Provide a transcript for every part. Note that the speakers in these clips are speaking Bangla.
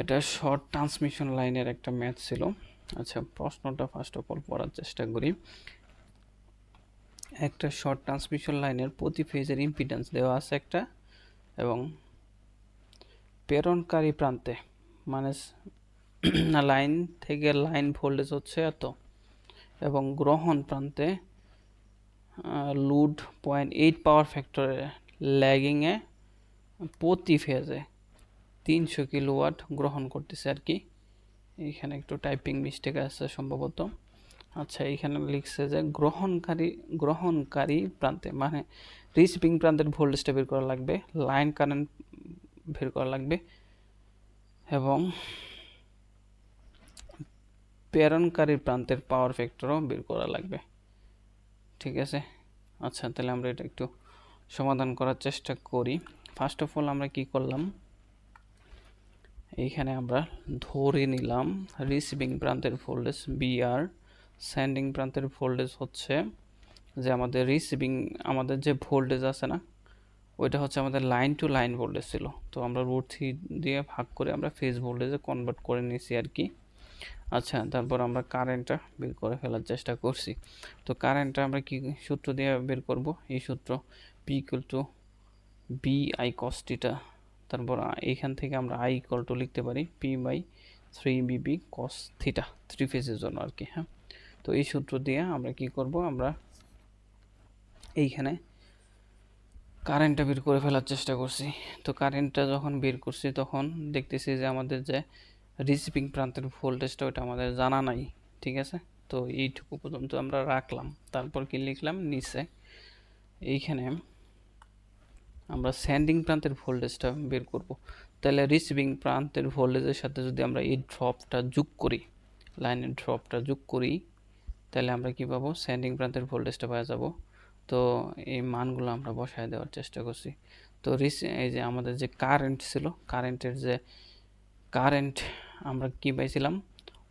এটা শর্ট ট্রান্সমিশন লাইনের একটা ম্যাথ ছিল। আচ্ছা প্রশ্নটা ফার্স্ট অফ অল পড়ার চেষ্টা করি। একটা শর্ট ট্রান্সমিশন লাইনের প্রতি ফেজের ইম্পিডেন্স দেওয়া আছে একটা এবং প্রেরণকারী প্রান্তে মানে লাইন থেকে লাইন ভোল্টেজ হচ্ছে এত এবং গ্রহণ প্রান্তে লুড পয়েন্ট এইট পাওয়ার ফ্যাক্টরে ল্যাগিংয়ে প্রতি ফেজে তিনশো কিলোওয়াট গ্রহণ করতেছে আর কি। এইখানে একটু টাইপিং মিস্টেক আছে সম্ভবত। আচ্ছা এইখানে লিখছে যে গ্রহণকারী গ্রহণকারী প্রান্তে মানে রিসিভিং প্রান্তের ভোল্টেজটা বের করা লাগবে লাইন কারেন্ট বের করা লাগবে এবং প্রেরণকারী প্রান্তের পাওয়ার ফ্যাক্টরও বের করা লাগবে। ঠিক আছে? আচ্ছা তাহলে আমরা এটা একটু সমাধান করার চেষ্টা করি। ফার্স্ট অফ অল আমরা কি করলাম? এইখানে আমরা ধরে নিলাম রিসিভিং প্রান্তের ভোল্টেজ বিআর সেন্ডিং প্রান্তের ভোল্টেজ হচ্ছে যে আমাদের রিসিভিং আমাদের যে ভোল্টেজ আছে না, ওইটা হচ্ছে আমাদের লাইন টু লাইন ভোল্টেজ ছিল। তো আমরা রুট থ্রি দিয়ে ভাগ করে আমরা ফেজ ভোল্টেজে কনভার্ট করে নিয়েছি আর কি। আচ্ছা তারপর আমরা কারেন্টটা বের করে ফেলার চেষ্টা করছি। তো কারেন্টটা আমরা কি সূত্র দিয়ে বের করব? এই সূত্র P equal to V I কস্টিটা তারপর এইখান থেকে আমরা আই ইকুয়াল টু লিখতে পারি P by three Bibi cos theta three ফেজের জন্য আর কি হ্যাঁ? তো এই সূত্র দিয়ে আমরা কি করব? আমরা এইখানে কারেন্টটা বের করে ফেলার চেষ্টা করছি। তো কারেন্টটা যখন বের করছি, তখন দেখতেছি যে আমাদের যে রিসিভিং প্রান্তের ভোল্টেজটা ওটা আমাদের জানা নাই, ঠিক আছে? তো এইটুকু পর্যন্ত আমরা রাখলাম। তারপর কি লিখলাম? নিচে। এইখানে আমরা স্যান্ডিং প্রান্তের ভোল্টেজটা বের করব। তাহলে রিসিভিং প্রান্তের ভোল্টেজের সাথে যদি আমরা এই ড্রপটা যোগ করি লাইনের ড্রপটা যোগ করি, তাহলে আমরা কি পাবো? স্যান্ডিং প্রান্তের ভোল্টেজটা পাওয়া যাব। তো এই মানগুলো আমরা বসায় দেওয়ার চেষ্টা করছি। তো রিস এই যে আমাদের যে কারেন্ট ছিল কারেন্টের যে কারেন্ট আমরা কি পাইছিলাম?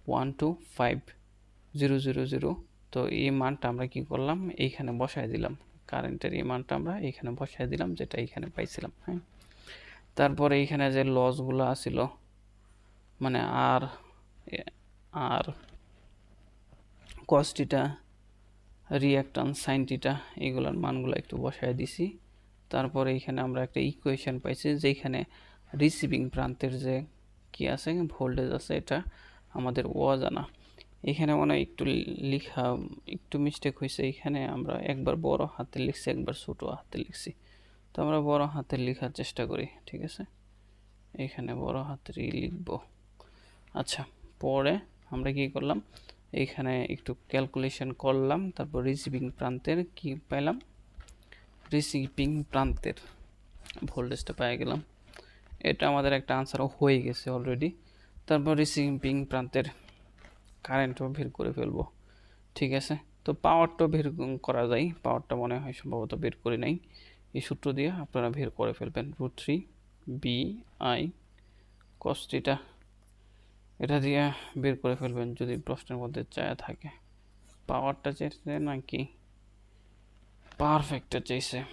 One two five zero zero zero তো এই মানটা আমরা কি করলাম? এইখানে বসায় দিলাম। কারেন্টের এই মানটা আমরা এইখানে বসায় দিলাম, যেটা এখানে পাইছিলাম হ্যাঁ? তারপরে এইখানে যে লসগুলো আসিল মানে আর আর কস্টিটা রিয়াক্টান সাইনটিটা এগুলোর মানগুলো একটু বসায় দিছি। তারপরে এইখানে আমরা একটা ইকুয়েশন পাইছি, যেখানে রিসিভিং প্রান্তের যে কি আছে ভোল্টেজ আছে, এটা আমাদের অজানা এখানে মনে হয় একটু লিখা, একটু মিস্টেক হয়েছে। এখানে আমরা একবার বড় হাতে লিখছি, একবার ছোট হাতে লিখছি। তো আমরা বড় হাতে লেখার চেষ্টা করি, ঠিক আছে? এখানে বড় হাতেরই লিখব। আচ্ছা পরে আমরা কি করলাম? এইখানে একটু ক্যালকুলেশন করলাম, তারপর রিসিভিং প্রান্তের কি পাইলাম রিসিভিং প্রান্তের ভোল্টেজটা পেয়ে গেলাম। এটা আমাদের একটা আনসারও হয়ে গেছে অলরেডি তারপর রিসিভিং প্রান্তের কারেন্টও বের করে ফেলব। ঠিক আছে? তো পাওয়ারটাও বের করা যায়। পাওয়ারটা মনে হয় সম্ভবত বের করে নাই। এই সূত্র দিয়ে আপনারা বের করে ফেলবেন। রুট থ্রি বি আই কস্টিটা এটা দিয়ে বের করে ফেলবেন যদি প্রশ্নের মধ্যে চায়া থাকে। পাওয়ারটা চেয়েছে নাকি? পারফেক্টটা চাইছে